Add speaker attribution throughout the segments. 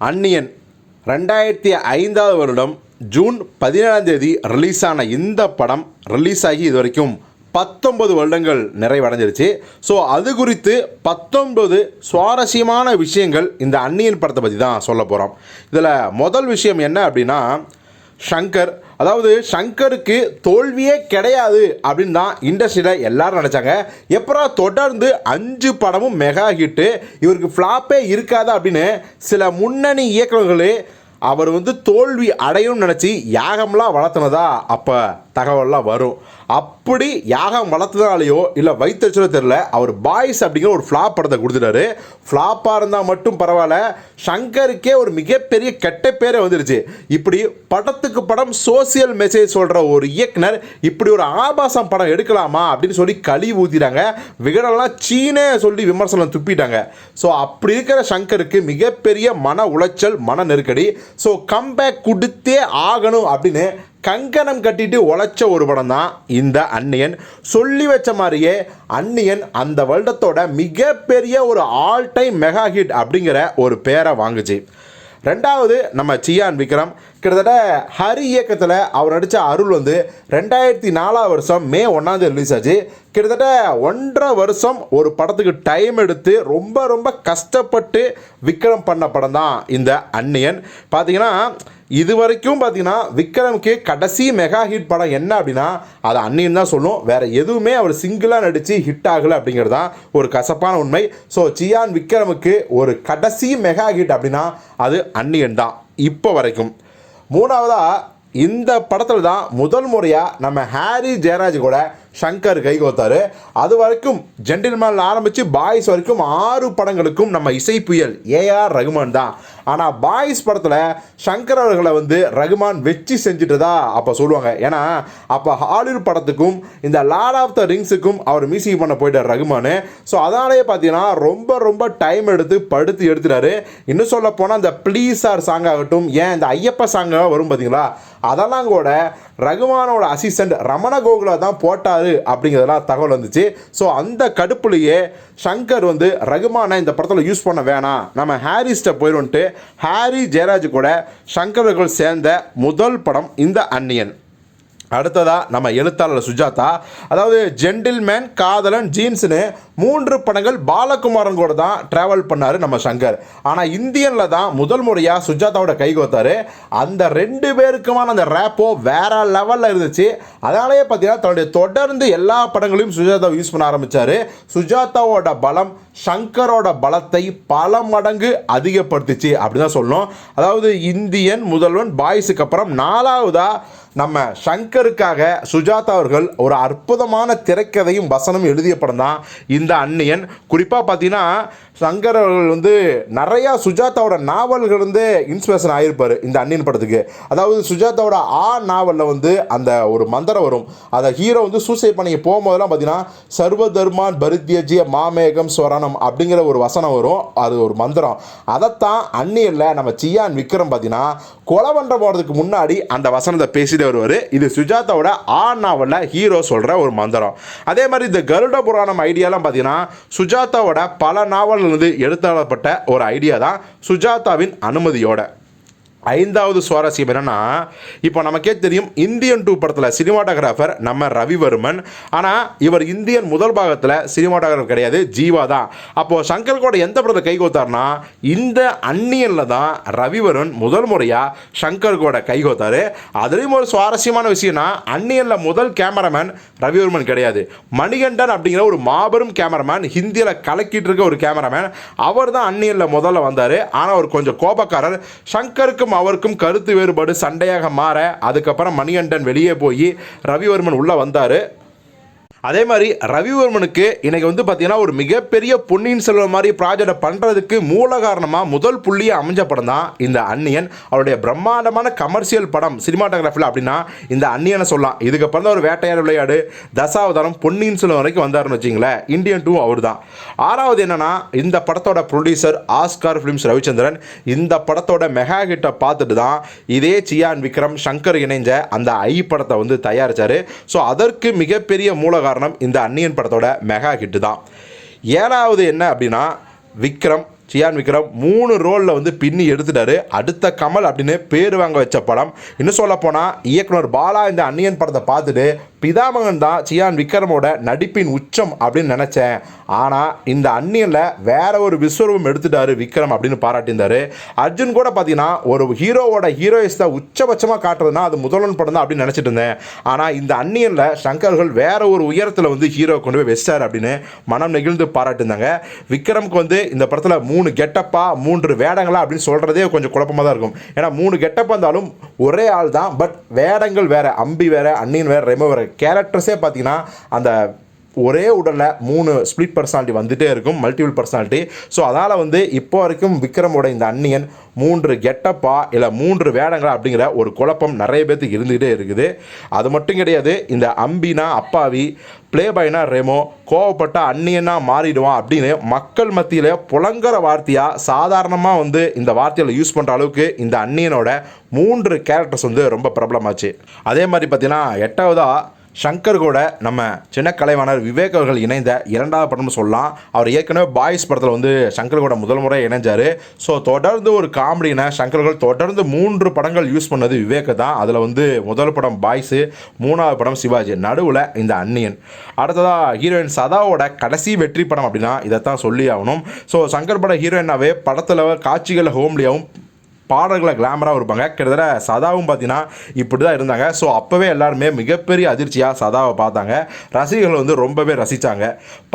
Speaker 1: அன்னியன் ரெண்டாயிரத்தி ஐந்தாவது வருடம் ஜூன் பதினேழாம் தேதி ரிலீஸ் ஆன இந்த படம் ரிலீஸ் ஆகி இது வரைக்கும் பத்தொன்பது வருடங்கள் நிறைவடைஞ்சிருச்சு. ஸோ அது குறித்து பத்தொன்பது சுவாரஸ்யமான விஷயங்கள் இந்த அன்னியன் படத்தை பற்றி தான் சொல்ல போகிறோம் இதில் முதல் விஷயம் என்ன அப்படின்னா ஷங்கர் அதாவது ஷங்கருக்கு தோல்வியே கிடையாது அப்படின்னு தான் இண்டஸ்ட்ரியில் எல்லாரும் நினச்சாங்க. எப்பரா தொடர்ந்து அஞ்சு படமும் மெகா ஹிட்டு இவருக்கு ஃப்ளாப்பே இருக்காதா அப்படின்னு சில முன்னணி இயக்குநர்களே அவர் வந்து தோல்வி அடையும்னு நினச்சி யாகம்லாம் வளர்த்துனதா அப்போ? தகவல்லாம் வரும். அப்படி யாகம் வளர்த்ததாலேயோ இல்லை வைத்தச்சலோ தெரில அவர் பாய்ஸ் அப்படிங்கிற ஒரு ஃப்ளாப் படத்தை கொடுத்துட்டாரு. ஃப்ளாப்பாக இருந்தால் மட்டும் பரவாயில்ல ஷங்கருக்கே ஒரு மிகப்பெரிய கெட்ட பேரே வந்துருச்சு. இப்படி படத்துக்கு படம் சோசியல் மெசேஜ் சொல்கிற ஒரு இயக்குனர் இப்படி ஒரு ஆபாசம் படம் எடுக்கலாமா அப்படின்னு சொல்லி கழிவு ஊற்றிட்டாங்க விகடெல்லாம் சீனே சொல்லி விமர்சனம் துப்பிட்டாங்க. ஸோ அப்படி இருக்கிற ஷங்கருக்கு மிகப்பெரிய மன உளைச்சல் மன நெருக்கடி. ஸோ கம்பேக் கொடுத்தே ஆகணும் அப்படின்னு கங்கணம் கட்டிட்டு உழைச்ச ஒரு படம் தான் இந்த அன்னியன். சொல்லி வச்ச மாதிரியே அன்னியன் அந்த வருடத்தோட மிகப்பெரிய ஒரு ஆல் டைம் மெகா ஹிட் அப்படிங்கிற ஒரு பேரை வாங்குச்சு. ரெண்டாவது நம்ம சியான் விக்ரம். கிட்டத்தட்ட ஹரி இயக்கத்தில் அவர் நடித்த அருள் வந்து ரெண்டாயிரத்தி நாலாவது வருஷம் மே ஒன்றாந்தேதி ரிலீஸ் ஆச்சு. கிட்டத்தட்ட ஒன்றரை வருஷம் ஒரு படத்துக்கு டைம் எடுத்து ரொம்ப ரொம்ப கஷ்டப்பட்டு விக்ரம் பண்ண படம் தான் இந்த அன்னியன். பார்த்தீங்கன்னா இது வரைக்கும் பார்த்தீங்கன்னா விக்ரமுக்கு கடைசி மெகா ஹிட் படம் என்ன அப்படின்னா அது அன்னியன் தான் சொல்லும். வேறு எதுவுமே அவர் சிங்கிளாக நடித்து ஹிட் ஆகலை அப்படிங்கிறது தான் ஒரு கசப்பான உண்மை. ஸோ சியான் விக்ரமுக்கு ஒரு கடைசி மெகா ஹிட் அப்படின்னா அது அன்னியன் தான். இப்போ வரைக்கும். மூணாவதாக இந்த படத்தில் தான் முதல் முறையாக நம்ம ஹாரி ஜெயராஜ் கூட ஷங்கர் கைகோத்தாரு அது வரைக்கும் ஜென்டில்மேன் ஆரம்பித்து பாய்ஸ் வரைக்கும் ஆறு படங்களுக்கும் நம்ம இசை புயல் ஏஆர் ரகுமான் தான். ஆனால் பாய்ஸ் படத்தில் ஷங்கர் அவர்களை வந்து ரகுமான் வெற்றி செஞ்சுட்டதா அப்போ சொல்லுவாங்க. ஏன்னா அப்போ ஹாலிவுட் படத்துக்கும் இந்த லார்ட் ஆஃப் த ரிங்ஸுக்கும் அவர் மியூசிக் பண்ண போயிட்டார் ரகுமான். ஸோ அதனாலேயே பார்த்தீங்கன்னா ரொம்ப ரொம்ப டைம் எடுத்து படுத்து எடுத்துட்டாரு. இன்னும் சொல்ல போனால் இந்த ப்ளீஸ் ஆர் சாங் ஆகட்டும் ஏன் இந்த ஐயப்ப சாங்காக வரும் பார்த்தீங்களா அதெல்லாம் கூட ரகுமானோட அசிஸ்டண்ட் ரமண கோகுலா தான் போட்டார். அப்படிங்கிறதெல்லாம் தகவல் வந்துச்சு. ஸோ அந்த கடுப்புலையே ஷங்கர் வந்து ரகுமானை இந்த படத்தில் யூஸ் பண்ண வேணாம். நம்ம ஹாரிஸ்ட்டை போயிடும்ட்டு ஹாரி ஜெயராஜ் கூட ஷங்கர்கள் சேர்ந்த முதல் படம் இந்த அன்னியன் அடுத்ததா நம்ம எழுத்தாளர் சுஜாதா. அதாவது ஜென்டில்மேன் காதலன் ஜீன்ஸ்னு மூன்று படங்கள் பாலகுமாரன் கூட தான் ட்ராவல் பண்ணார் நம்ம சங்கர். ஆனால் இந்தியனில் தான் முதல் முறையாக சுஜாதாவோட கை கோத்தார். அந்த ரெண்டு பேருக்குமான அந்த ரேப்போ வேற லெவலில் இருந்துச்சு. அதனாலேயே பார்த்தீங்கன்னா தன்னுடைய தொடர்ந்து எல்லா படங்களையும் சுஜாதாவை யூஸ் பண்ண ஆரம்பித்தார் சுஜாதாவோட பலம் ஷங்கரோட பலத்தை பல மடங்கு அதிகப்படுத்துச்சு அப்படி தான் சொல்லணும். அதாவது இந்தியன் முதல்வன் பாய்ஸுக்கு அப்புறம் நாலாவதாக நம்ம ஷங்கருக்காக சுஜாதா அவர்கள் ஒரு அற்புதமான திரைக்கதையும் வசனம் எழுதிய படம் தான் இந்த அன்னியன். குறிப்பாக பார்த்தீங்கன்னா சங்கர் அவர்கள் வந்து நிறையா சுஜாதாவோட நாவல்கள் வந்து இன்ஸ்பிரேஷன் ஆகியிருப்பார் இந்த அன்னியன் படத்துக்கு. அதாவது சுஜாதாவோட ஆ நாவலில் வந்து அந்த ஒரு மந்திரம் வரும். அதை ஹீரோ வந்து சூசைட் பண்ணி போகும்போதெல்லாம் பார்த்தீங்கன்னா சர்வ தர்மான் பரித்யஜிய மாமேகம் ஸ்வரணம் அப்படிங்கிற ஒரு வசனம் வரும். அது ஒரு மந்திரம். அதைத்தான் அன்னியனில் நம்ம சியான் விக்ரம் பார்த்தீங்கன்னா கொலை பண்ணுற போகிறதுக்கு முன்னாடி அந்த வசனத்தை பேசி பேசிட்டு வருவார். இது சுஜாதாவோட ஆ நாவலில் ஹீரோ சொல்கிற ஒரு மந்திரம். அதே மாதிரி இந்த கருட புராணம் ஐடியாலாம் பார்த்தீங்கன்னா சுஜாதாவோட பல நாவல் இருந்து எடுத்தாளப்பட்ட ஒரு ஐடியா தான் சுஜாதாவின் அனுமதியோட. ஐந்தாவது சுவாரஸ்யம் என்னன்னா இப்போ நமக்கே தெரியும் இந்தியன் டூ படத்தில் சினிமாட்டோகிராஃபர் நம்ம ரவிவர்மன். ஆனால் இவர் இந்தியன் முதல் பாகத்தில் சினிமாட்டோகிராஃபர் கிடையாது ஜீவா தான். அப்போது சங்கர் கோட எந்த படத்தில் கை கோத்தார்னா இந்த அந்நியனில் தான் ரவிவர்மன் முதல் முறையாக சங்கர் கூட கை கோத்தாரு. அதுலேயும் ஒரு சுவாரஸ்யமான விஷயம்னா அந்நியனில் முதல் கேமராமேன் ரவிவர்மன் கிடையாது. மணிகண்டன் அப்படிங்கிற ஒரு மாபெரும் கேமராமேன் ஹிந்தியில் கலக்கிட்டு இருக்க ஒரு கேமராமேன். அவர் தான் அந்நியனில் முதல்ல வந்தார். ஆனால் அவர் கொஞ்சம் கோபக்காரர். சங்கருக்கும் அவருக்கும் கருத்து வேறுபாடு சண்டையாக மாற அதுக்கப்புறம் மணிகண்டன் வெளியே போய் ரவிவர்மன் உள்ளே வந்தார். அதே மாதிரி ரவிவர்மனுக்கு இன்னைக்கு வந்து பார்த்தீங்கன்னா ஒரு மிகப்பெரிய பொன்னியின் செல்வன் மாதிரி ப்ராஜெக்டை பண்ணுறதுக்கு மூல காரணமாக முதல் புள்ளியை அமைஞ்ச படம் தான் இந்த அன்னியன் அவருடைய பிரம்மாண்டமான கமர்ஷியல் படம் சினிமாட்டோகிராஃபில் அப்படின்னா இந்த அன்னியனை சொல்லலாம். இதுக்கப்புறம் தான் ஒரு வேட்டையாடு விளையாடு தசாவதாரம் பொன்னியின் செல்வன் வரைக்கும் வந்தாருன்னு வச்சிங்களேன் இந்தியன் டூ அவர் தான் ஆறாவது என்னென்னா இந்த படத்தோட ப்ரொடியூசர் ஆஸ்கார் ஃபிலிம்ஸ் ரவிச்சந்திரன். இந்த படத்தோட மெகா ஹிட்டை பார்த்துட்டு தான் இதே சியான் விக்ரம் சங்கர் இணைஞ்ச அந்த ஐ படத்தை வந்து தயாரித்தார் ஸோ அதற்கு மிகப்பெரிய மூலகம் காரணம் இந்த அந்நியன் படத்தோட மெகா ஹிட்டு தான் ஏழாவது என்ன அப்படின்னா விக்ரம் சியான் விக்ரம் மூணு ரோலில் வந்து பின்னி எடுத்துட்டாரு. அடுத்த கமல் அப்படின்னு பேர் வாங்க வச்ச படம். இன்னும் சொல்ல போனால் இயக்குனர் பாலா இந்த அன்னியன் படத்தை பார்த்துட்டு பிதாமகன் தான் சியான் விக்ரமோட நடிப்பின் உச்சம் அப்படின்னு நினச்சேன். ஆனால் இந்த அன்னியனில் வேற ஒரு விஸ்வரூபம் எடுத்துட்டாரு விக்ரம் அப்படின்னு பாராட்டியிருந்தாரு. அர்ஜுன் கூட பார்த்தீங்கன்னா ஒரு ஹீரோவோட ஹீரோயிஸ் தான் உச்சபட்சமாக காட்டுறதுனா அது முதல்வன் படம் தான் அப்படின்னு நினச்சிட்டு இருந்தேன். ஆனால் இந்த அன்னியனில் சங்கர்கள் வேற ஒரு உயரத்தில் வந்து ஹீரோ கொண்டு போய் வச்சார் அப்படின்னு மனம் நெகிழ்ந்து பாராட்டியிருந்தாங்க. விக்ரமுக்கு வந்து இந்த படத்தில் மூணு மூணு கெட்டப்பா மூன்று வேடங்களா அப்படின்னு சொல்கிறதே கொஞ்சம் குழப்பமாக தான் இருக்கும். ஏன்னா மூணு கெட்டப்பாக இருந்தாலும் ஒரே ஆள் தான் பட் வேடங்கள் வேறு அம்பி வேறு அண்ணின் வேறு ரெமோ வேறு. கேரக்டர்ஸே பார்த்தீங்கன்னா அந்த ஒரே உடலில் மூணு ஸ்ப்ளிட் பர்சனாலிட்டி வந்துகிட்டே இருக்கும் மல்டிபிள் பர்சனாலிட்டி ஸோ அதனால் வந்து இப்போ வரைக்கும் விக்ரமோட இந்த அன்னியன் மூன்று கெட்டப்பா இல்லை மூன்று வேடங்களா அப்படிங்கிற ஒரு குழப்பம் நிறைய பேர்த்துக்கு இருந்துகிட்டே இருக்குது. அது மட்டும் கிடையாது இந்த அம்பினா அப்பாவி ப்ளே பாய்னா ரெமோ கோவப்பட்ட அந்நியனா மாறிடுவான் அப்படின்னு மக்கள் மத்தியில் புலங்கிற வார்த்தையாக சாதாரணமாக வந்து இந்த வார்த்தையில் யூஸ் பண்ணுற அளவுக்கு இந்த அந்நியனோட மூன்று கேரக்டர்ஸ் வந்து ரொம்ப பிரபலமாச்சு. அதே மாதிரி பார்த்தீங்கன்னா எட்டாவதாக சங்கர் கூட நம்ம சின்ன கலைவாணர் விவேக் அவர்கள் இணைந்த இரண்டாவது படம்னு சொல்லலாம். அவர் ஏற்கனவே பாய்ஸ் படத்தில் வந்து சங்கர் கூட முதல் முறை இணைஞ்சார். ஸோ தொடர்ந்து ஒரு காமெடினா சங்கர்கள் தொடர்ந்து மூன்று படங்கள் யூஸ் பண்ணது விவேக் தான். அதில் வந்து முதல் படம் பாய்ஸு மூணாவது படம் சிவாஜி. நடுவில் இந்த அன்னியன். அடுத்ததாக ஹீரோயின் சதாவோட கடைசி வெற்றி படம் அப்படின்னா இதைத்தான் சொல்லி ஆகணும். ஸோ சங்கர் பட ஹீரோயினாவே படத்தில் காட்சிகள் ஹோம்லியாகவும் பாடல்களை கிளாமராக இருப்பாங்க கிட்டத்தட்ட சதாவும் பார்த்தீங்கன்னா இப்படி தான் இருந்தாங்க. ஸோ அப்போவே எல்லாருமே மிகப்பெரிய அதிர்ச்சியாக சதாவை பார்த்தாங்க. ரசிகர்கள் வந்து ரொம்பவே ரசித்தாங்க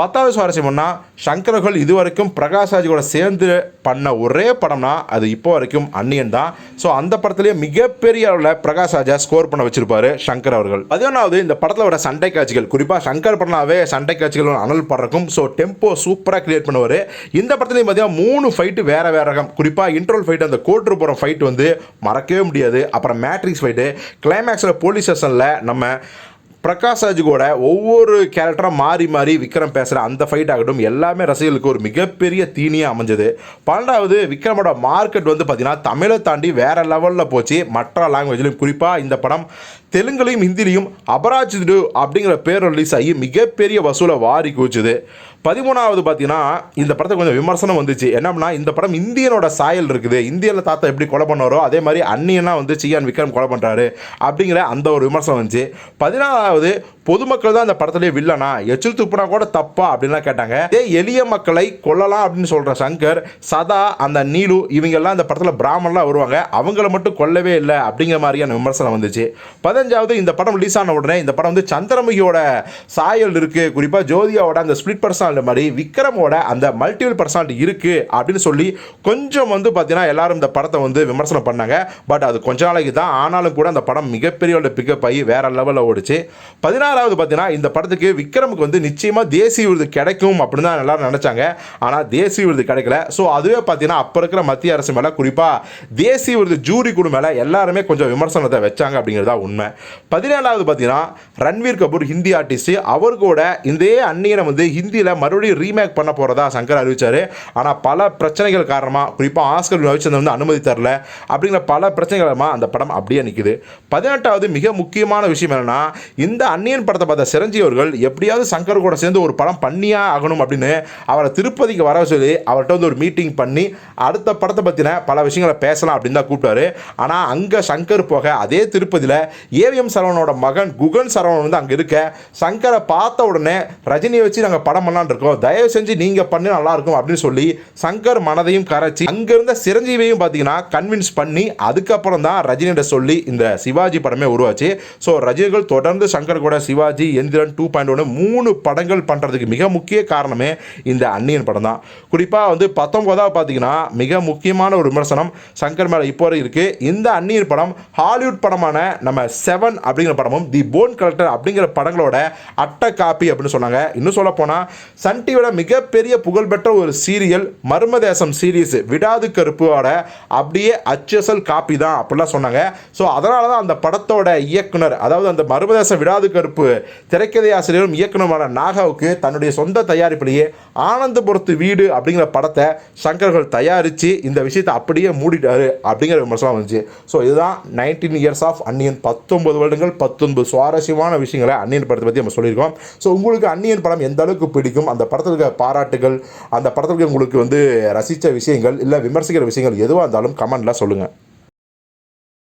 Speaker 1: பத்தாவது சுவாரஸ்யம்னா சங்கர்கள் இதுவரைக்கும் பிரகாஷ்ராஜ் கூட சேர்ந்து பண்ண ஒரே படம்னா அது இப்போ வரைக்கும் அந்நியன் தான். ஸோ அந்த படத்துலேயே மிகப்பெரிய அளவில் பிரகாஷ் ராஜா ஸ்கோர் பண்ண வச்சிருப்பாரு சங்கர் அவர்கள். பதினொன்றாவது இந்த படத்தில் வர சண்டை காட்சிகள். குறிப்பாக சங்கர் படம்னாவே சண்டை காட்சிகள் அனல் படுறக்கும் ஸோ டெம்போ சூப்பராக கிரியேட் பண்ணுவார். இந்த படத்துலேயும் பார்த்தீங்கன்னா மூணு ஃபைட்டு வேற வேற ரகம். குறிப்பாக இன்ட்ரோல் ஃபைட் அந்த கோட்ரு போகிற ஃபைட் வந்து மறக்கவே முடியாது. அப்புறம் மேட்ரிக்ஸ் ஃபைட்டு கிளைமேக்ஸில் போலீஸ் ஸ்டேஷனில் நம்ம பிரகாஷ் ராஜ் கூட ஒவ்வொரு கேரக்டராக மாறி மாறி விக்ரம் பேசுகிற அந்த ஃபைட் ஆகட்டும் எல்லாமே ரசிகர்களுக்கு ஒரு மிகப்பெரிய தீனியாக அமைஞ்சது. பன்னெண்டாவது விக்ரமோட மார்க்கெட் வந்து பார்த்திங்கன்னா தமிழை தாண்டி வேறு லெவலில் போச்சு. மற்ற லாங்குவேஜ்லையும் குறிப்பாக இந்த படம் தெலுங்குலையும் ஹிந்திலையும் அபராஜிடு அப்படிங்கிற பேர் ரிலீஸ் ஆகி மிகப்பெரிய வசூலை வாரி குவிச்சுது. பதிமூணாவது பார்த்தீங்கன்னா இந்த படத்துக்கு கொஞ்சம் விமர்சனம் வந்துச்சு. என்னம்னா இந்த படம் இந்தியனோட சாயல் இருக்குது. இந்தியனில் தாத்தா எப்படி கொலை பண்ணாரோ அதே மாதிரி அந்நியனா வந்து சியான் விக்ரம் கொலை பண்ணுறாரு அப்படிங்கிற அந்த ஒரு விமர்சனம் வந்துச்சு. பதினாலாவது பொதுமக்கள் தான் இந்த படத்துலேயே வில்லனா? எச்சில் துப்புனா கூட தப்பா அப்படின்லாம் கேட்டாங்க. இதே எளிய மக்களை கொல்லலாம் அப்படின்னு சொல்கிற சங்கர் சதா அந்த நீலு இவங்கெல்லாம் இந்த படத்தில் பிராமணலாம் வருவாங்க. அவங்கள மட்டும் கொல்லவே இல்லை அப்படிங்கிற மாதிரியான விமர்சனம் வந்துச்சு. பதினஞ்சாவது இந்த படம் ரிலீஸ் ஆன உடனே இந்த படம் வந்து சந்திரமுகியோட சாயல் இருக்குது குறிப்பாக ஜோதியாவோட அந்த ஸ்பிளிட் பர்சனாலிட்டி மாதிரி விக்ரமோட அந்த மல்டிபிள் பர்சனாலிட்டி இருக்குது அப்படின்னு சொல்லி கொஞ்சம் வந்து பார்த்தீங்கன்னா எல்லாரும் இந்த படத்தை வந்து விமர்சனம் பண்ணாங்க. பட் அது கொஞ்ச நாளைக்கு தான். ஆனாலும் கூட அந்த படம் மிகப்பெரிய ஒரு பிக்கப் ஆகி வேற லெவலில் ஓடிச்சு. பதினாறு பதினாறாவது பார்த்தீங்கன்னா இந்த படத்துக்கு விக்ரமுக்கு வந்து நிச்சயமாக தேசிய விருது கிடைக்கும் அப்படின்னு தான் எல்லாரும் நினச்சாங்க. ஆனால் தேசிய விருது கிடைக்கல. ஸோ அதுவே பார்த்தீங்கன்னா அப்போ இருக்கிற மத்திய அரசு மேலே குறிப்பாக தேசிய விருது ஜூரி குழு மேலே எல்லாருமே கொஞ்சம் விமர்சனத்தை வச்சாங்க அப்படிங்கிறதா உண்மை. பதினேழாவது பார்த்தீங்கன்னா ரன்வீர் கபூர் ஹிந்தி ஆர்டிஸ்ட். அவர் கூட இதே அந்நியனை வந்து ஹிந்தியில் மறுபடியும் ரீமேக் பண்ண போகிறதா சங்கர் அறிவித்தார் ஆனால் பல பிரச்சனைகள் காரணமாக குறிப்பாக ஆஸ்கர் ரவிச்சந்திரன் வந்து அனுமதி தரல அப்படிங்கிற பல பிரச்சனைகள் காரணமாக அந்த படம் அப்படியே நிற்குது பதினெட்டாவது மிக முக்கியமான விஷயம் என்னன்னா இந்த அந்நியன் படத்தை பார்த்த சிரஞ்சீவி அவர்கள் எப்படியாவது சங்கர் கூட சேர்ந்து ஒரு படம் பண்ணியா ஆகணும் அப்படின்னு அவரை திருப்பதிக்கு வர சொல்லி அவர்கிட்ட வந்து ஒரு மீட்டிங் பண்ணி அடுத்த படத்தை பற்றின பல விஷயங்களை பேசலாம் அப்படின்னு தான் கூப்பிட்டாரு. ஆனால் அங்கே சங்கர் போக அதே திருப்பதியில் ஏவிஎம் சரவணோட மகன் குகன் சரவணன் வந்து அங்கே இருக்க சங்கரை பார்த்த உடனே ரஜினியை வச்சு நாங்கள் படம் பண்ணலான்னு இருக்கோம். தயவு செஞ்சு நீங்கள் பண்ணி நல்லாயிருக்கும் அப்படின்னு சொல்லி சங்கர் மனதையும் கரைச்சி அங்கே இருந்த சிரஞ்சீவியையும் பார்த்தீங்கன்னா கன்வின்ஸ் பண்ணி அதுக்கப்புறம் தான் ரஜினியிட சொல்லி இந்த சிவாஜி படமே உருவாச்சு. ஸோ ரஜினிகள் தொடர்ந்து சங்கர் கூட சிவாஜி எந்திரன் டூ பாயிண்ட் ஒன்று மூணு படங்கள் பண்ணுறதுக்கு மிக முக்கிய காரணமே இந்த அந்நியன் படம் தான் குறிப்பாக வந்து பத்தொன்பதாவது பார்த்தீங்கன்னா மிக முக்கியமான ஒரு விமர்சனம் சங்கர் மேலே இப்போ வரை இருக்குது இந்த அந்நியன் படம் ஹாலிவுட் படமான நம்ம செவன் அப்படிங்கிற படமும் தி போன் கலெக்டர் அப்படிங்கிற படங்களோட அட்டை காப்பி அப்படின்னு சொன்னாங்க. இன்னும் சொல்ல போனால் சன் டிவியோட மிகப்பெரிய புகழ்பெற்ற ஒரு சீரியல் மர்மதேசம் சீரீஸ் விடாது கருப்போட அப்படியே அச்சசல் காப்பி தான் அப்படிலாம் சொன்னாங்க. ஸோ அதனால தான் அந்த படத்தோட இயக்குனர் அதாவது அந்த மர்மதேசம் விடாது கருப்பு திரைக்கதை ஆசிரியரும் இயக்குனருமான நாகாவுக்கு தன்னுடைய சொந்த தயாரிப்பிலேயே ஆனந்தபுரத்து வீடு அப்படிங்கிற படத்தை சங்கர்கள் தயாரித்து இந்த விஷயத்தை அப்படியே மூடிட்டாரு அப்படிங்கிற விமர்சனம் வந்துச்சு. ஸோ இதுதான் நைன்டீன் இயர்ஸ் ஆஃப் அன்னியன் பத்தொன்பது வருடங்கள் பத்தொன்பது சுவாரஸ்யமான விஷயங்களை அன்னியன் படத்தை பற்றி நம்ம சொல்லியிருக்கோம். ஸோ உங்களுக்கு அன்னியன் படம் எந்த அளவுக்கு பிடிக்கும்? அந்த படத்தில் இருக்க பாராட்டுகள் அந்த படத்தில் உங்களுக்கு வந்து ரசித்த விஷயங்கள் இல்லை விமர்சிக்கிற விஷயங்கள் எதுவாக இருந்தாலும் கமெண்ட்டில் சொல்லுங்கள்